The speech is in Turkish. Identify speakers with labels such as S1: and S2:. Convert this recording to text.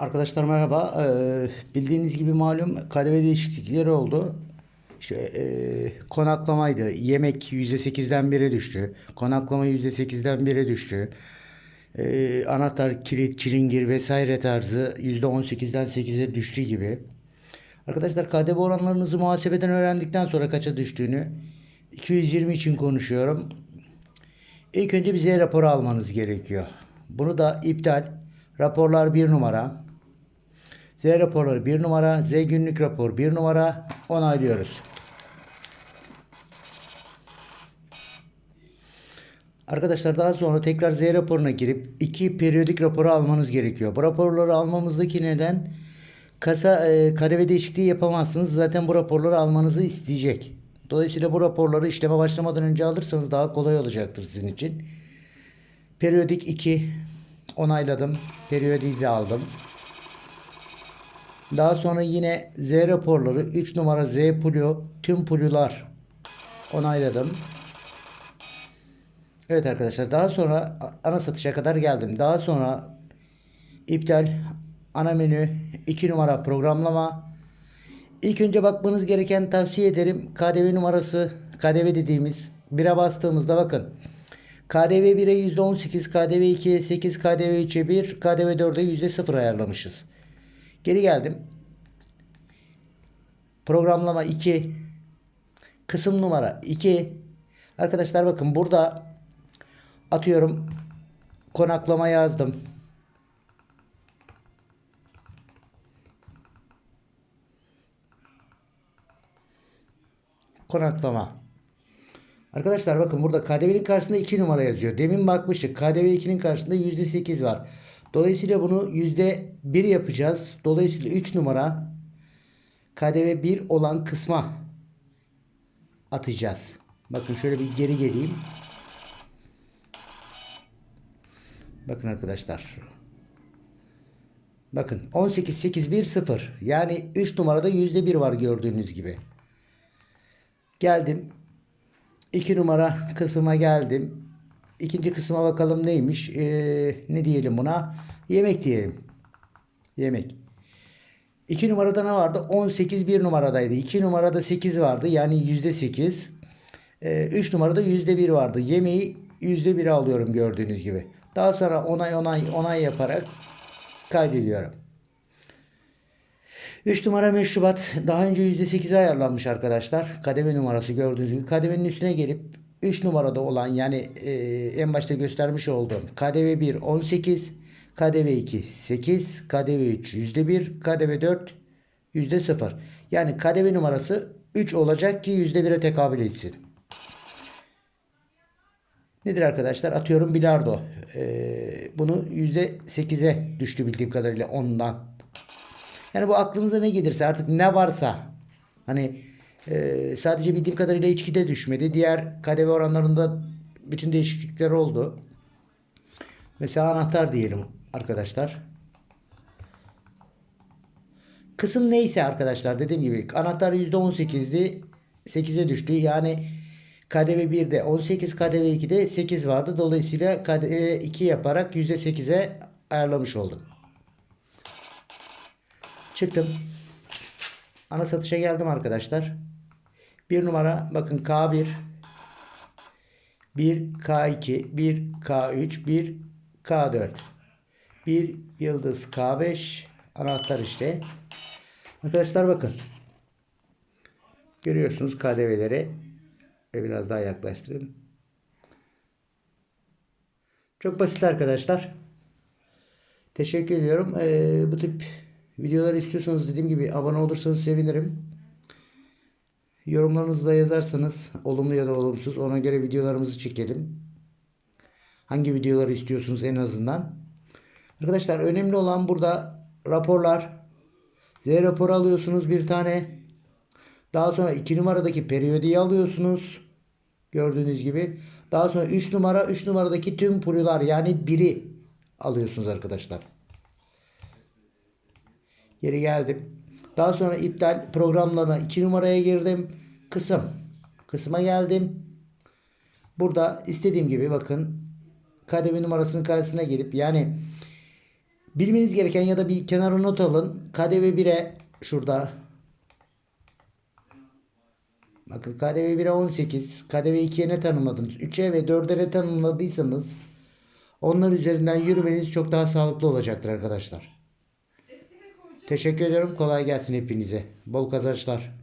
S1: Arkadaşlar merhaba. Ee, bildiğiniz gibi malum KDV değişiklikleri oldu. İşte e, konaklamaydı. Yemek %8'den 1'e düştü. Konaklama %8'den 1'e düştü. Ee, anahtar, kilit, çilingir vesaire tarzı %18'den 8'e düştü gibi. Arkadaşlar KDV oranlarınızı muhasebeden öğrendikten sonra kaça düştüğünü 220 için konuşuyorum. İlk önce bir Z raporu almanız gerekiyor. Bunu da iptal. Raporlar 1 numara. Z raporları 1 numara. Z günlük rapor 1 numara. Onaylıyoruz. Arkadaşlar daha sonra tekrar Z raporuna girip iki periyodik raporu almanız gerekiyor. Bu raporları almamızdaki neden kasa e, kadeve değişikliği yapamazsınız. Zaten bu raporları almanızı isteyecek. Dolayısıyla bu raporları işleme başlamadan önce alırsanız daha kolay olacaktır sizin için. Periyodik 2 onayladım. Periyodiği de aldım. Daha sonra yine Z raporları 3 numara Z pulu tüm pulular onayladım. Evet arkadaşlar daha sonra ana satışa kadar geldim. Daha sonra iptal ana menü 2 numara programlama İlk önce bakmanız gereken tavsiye ederim KDV numarası KDV dediğimiz 1'e bastığımızda bakın KDV 1'e %18 KDV 2'ye 8 KDV 3'e 1 KDV 4'e %0 ayarlamışız. Geri geldim. Programlama 2 kısım numara 2 Arkadaşlar bakın burada atıyorum konaklama yazdım. Konaklama. Arkadaşlar bakın burada KDV'nin karşısında 2 numara yazıyor. Demin bakmıştık. KDV 2'nin karşısında %8 var. Dolayısıyla bunu %1 yapacağız. Dolayısıyla 3 numara KDV 1 olan kısma atacağız. Bakın şöyle bir geri geleyim. Bakın arkadaşlar. Bakın 18 8 1 0. Yani 3 numarada %1 var gördüğünüz gibi. Geldim. 2 numara kısma geldim. İkinci kısma bakalım neymiş. Ee, ne diyelim buna? Yemek diyelim. Yemek. 2 numarada ne vardı? 18 1 numaradaydı. 2 numarada 8 vardı. Yani %8. Ee, 3 numarada %1 vardı. Yemeği %1'e alıyorum gördüğünüz gibi. Daha sonra onay onay onay yaparak kaydediyorum. 3 numara meşrubat daha önce %8'e ayarlanmış arkadaşlar. Kademe numarası gördüğünüz gibi. Kademenin üstüne gelip 3 numarada olan yani e, en başta göstermiş olduğum KDV 1 18, KDV 2 8, KDV 3 %1, KDV 4 %0. Yani KDV numarası 3 olacak ki %1'e tekabül etsin. Nedir arkadaşlar? Atıyorum bilardo. Ee, bunu %8'e düştü bildiğim kadarıyla ondan. Yani bu aklınıza ne gelirse artık ne varsa hani e, sadece bildiğim kadarıyla içkide düşmedi. Diğer KDV oranlarında bütün değişiklikler oldu. Mesela anahtar diyelim arkadaşlar. Kısım neyse arkadaşlar dediğim gibi anahtar %18'di 8'e düştü. Yani KDV 1'de 18 KDV 2'de 8 vardı. Dolayısıyla KDV 2 yaparak %8'e ayarlamış oldum. Çıktım. Ana satışa geldim arkadaşlar. Bir numara bakın K1 1 K2 1 K3 1 K4 bir yıldız K5 anahtar işte. Arkadaşlar bakın. Görüyorsunuz KDV'leri. Ve biraz daha yaklaştırayım. Çok basit arkadaşlar. Teşekkür ediyorum. Ee, bu tip videolar istiyorsanız dediğim gibi abone olursanız sevinirim. Yorumlarınızı da yazarsanız olumlu ya da olumsuz ona göre videolarımızı çekelim. Hangi videoları istiyorsunuz en azından. Arkadaşlar önemli olan burada raporlar. Z raporu alıyorsunuz bir tane. Daha sonra 2 numaradaki periyodiyi alıyorsunuz. Gördüğünüz gibi. Daha sonra 3 numara 3 numaradaki tüm pulular yani biri alıyorsunuz arkadaşlar. Geri geldim. Daha sonra iptal programlama 2 numaraya girdim. Kısım. Kısma geldim. Burada istediğim gibi bakın KDV numarasının karşısına gelip yani Bilmeniz gereken ya da bir kenara not alın. KDV 1'e şurada. Bakın KDV 1'e 18. KDV 2'ye ne tanımladınız? 3'e ve 4'e ne tanımladıysanız onlar üzerinden yürümeniz çok daha sağlıklı olacaktır arkadaşlar. Teşekkür ediyorum. Kolay gelsin hepinize. Bol kazançlar.